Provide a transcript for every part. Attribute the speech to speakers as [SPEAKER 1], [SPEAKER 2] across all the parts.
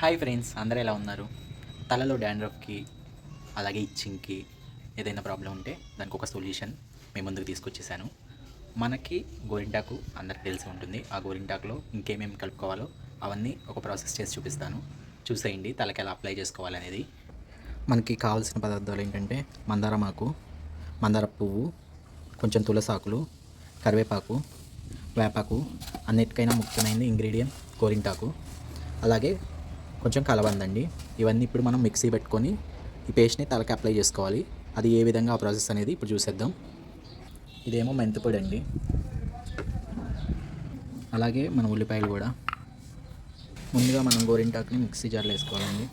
[SPEAKER 1] Hi friends అందరూ ఎలా ఉన్నారు? తలలో డాండ్రఫ్కి అలాగే ఇచ్చింగ్కి ఏదైనా ప్రాబ్లం ఉంటే దానికి ఒక సొల్యూషన్ మీ ముందుకు తీసుకొచ్చేసాను. మనకి గోరింటాకు అందరికి తెలిసి ఉంటుంది. ఆ గోరింటాకులో ఇంకేమేమి కలుపుకోవాలో అవన్నీ ఒక ప్రాసెస్ చేసి చూపిస్తాను. చూసేయండి తలకి ఎలా అప్లై చేసుకోవాలనేది. మనకి కావాల్సిన పదార్థాలు ఏంటంటే మందారమాకు మందార పువ్వు కొంచెం తులసాకులు కరివేపాకు వేపాకు అన్నిటికైనా ముఖ్యమైనది ఇంగ్రీడియంట్ గోరింటాకు. అలాగే కొంచెం కలబందండి. ఇవన్నీ ఇప్పుడు మనం మిక్సీ పెట్టుకొని ఈ పేస్ట్ని తలకి అప్లై చేసుకోవాలి. అది ఏ విధంగా ఆ ప్రాసెస్ అనేది ఇప్పుడు చూసేద్దాం. ఇదేమో మెంతిపొడి అండి. అలాగే మన ఉల్లిపాయలు కూడా. ముందుగా మనం గోరింటాకుని మిక్సీ జార్లో వేసుకోవాలండి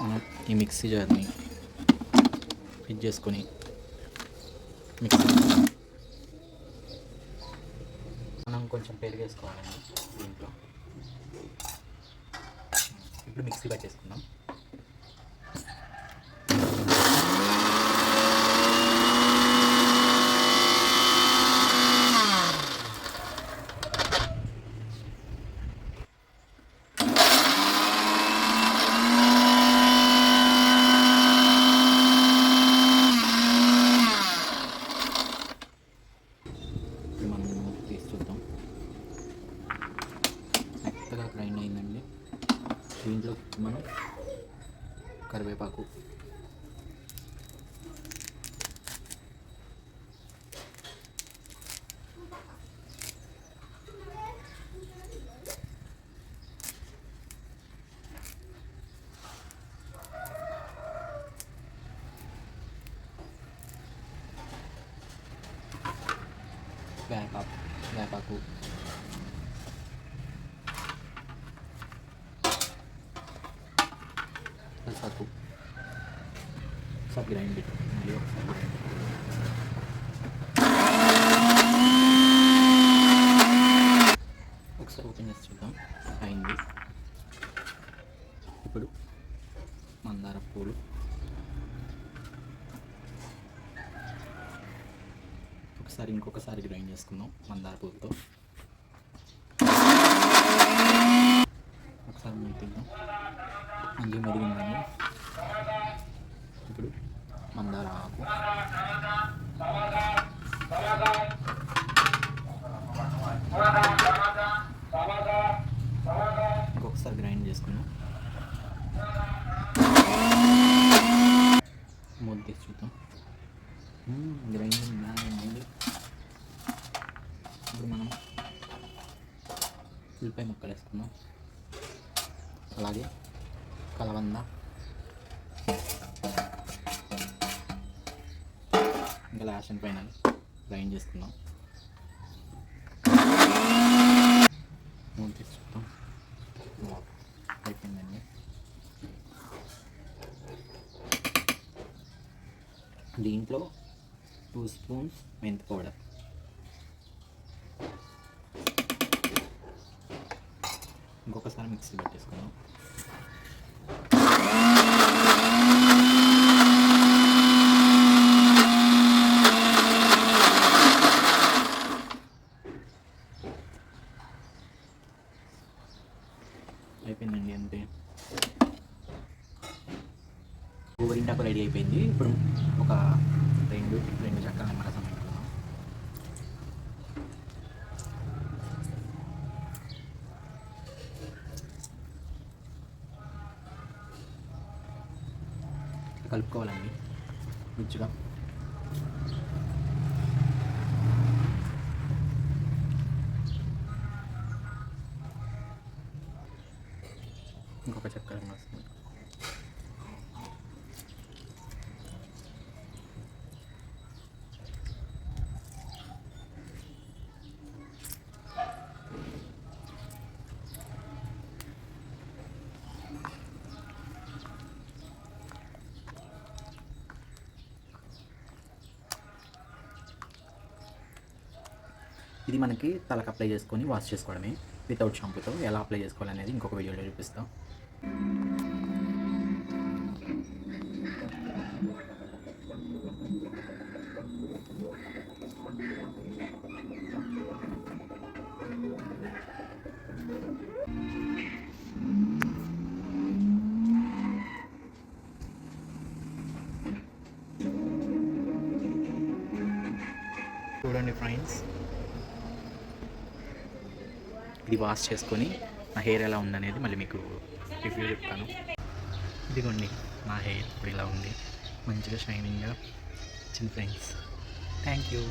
[SPEAKER 1] మనం ఈ మిక్సీ జార్ని ఫిట్ చేసుకొని మిక్సీ మనం కొంచెం పెరుగు వేసుకోవాలండి దీంట్లో. ఇప్పుడు మిక్సీ పట్టేసుకుందాం ఇప్పుడు మనం మూత తీసి చూద్దాం మెత్తగా గ్రైండ్ అయిందండి దీంట్లో మనం కరివేపాకు వేపాకు వేపాకు మళ్ళీ ఒకసారి గ్రైండ్ ఒకసారి ఓపెన్ చేసి చూద్దాం. అయింది ఇప్పుడు. మందార పూలు. ఒకసారి ఇంకొకసారి గ్రైండ్ చేసుకుందాం మందార పూలతో. ఒకసారి మెదిద్దాం మంచిగా మెదిగిందండి ఇప్పుడు మందార ఆకు. ఇంకొకసారి గ్రైండ్ చేసుకున్నాం మూత తీసి చూద్దాం. గ్రైండింగ్ బాగా ఇప్పుడు మనం ఉల్లిపాయ ముక్కలు వేసుకుందాం. అలాగే కలవంద ఇంకా లాషన్ పైన గ్రైండ్ చేసుకుందాం మూడు తీసి అయిపోయిందండి. దీంట్లో టూ స్పూన్స్ మెంతి పౌడర్ ఇంకొకసారి మిక్సీ పెట్టేసుకుందాం అయిపోయిందండి అంతే గోరింటాకు రెడీ అయిపోయింది ఇప్పుడు ఒక రెండు రెండు చక్కల నిమ్మరసం కలుపుకోవాలండి. మంచిగా. ఇంకొక చక్కెర వస్తుంది ఇది మనకి తలకు అప్లై చేసుకొని వాష్ చేసుకోవడమే. వితౌట్ షాంపూతో ఎలా అప్లై చేసుకోవాలనేది ఇంకొక వీడియోలో చూపిస్తాం. చూడండి ఫ్రెండ్స్ ఇది వాష్ చేసుకొని నా హెయిర్ ఎలా ఉందనేది మళ్ళీ మీకు రివ్యూ చెప్తాను. ఇదిగోండి నా హెయిర్ ఇప్పుడు ఇలా ఉంది. మంచిగా షైనింగ్గా. చిన్న ఫ్రెండ్స్. Thank you.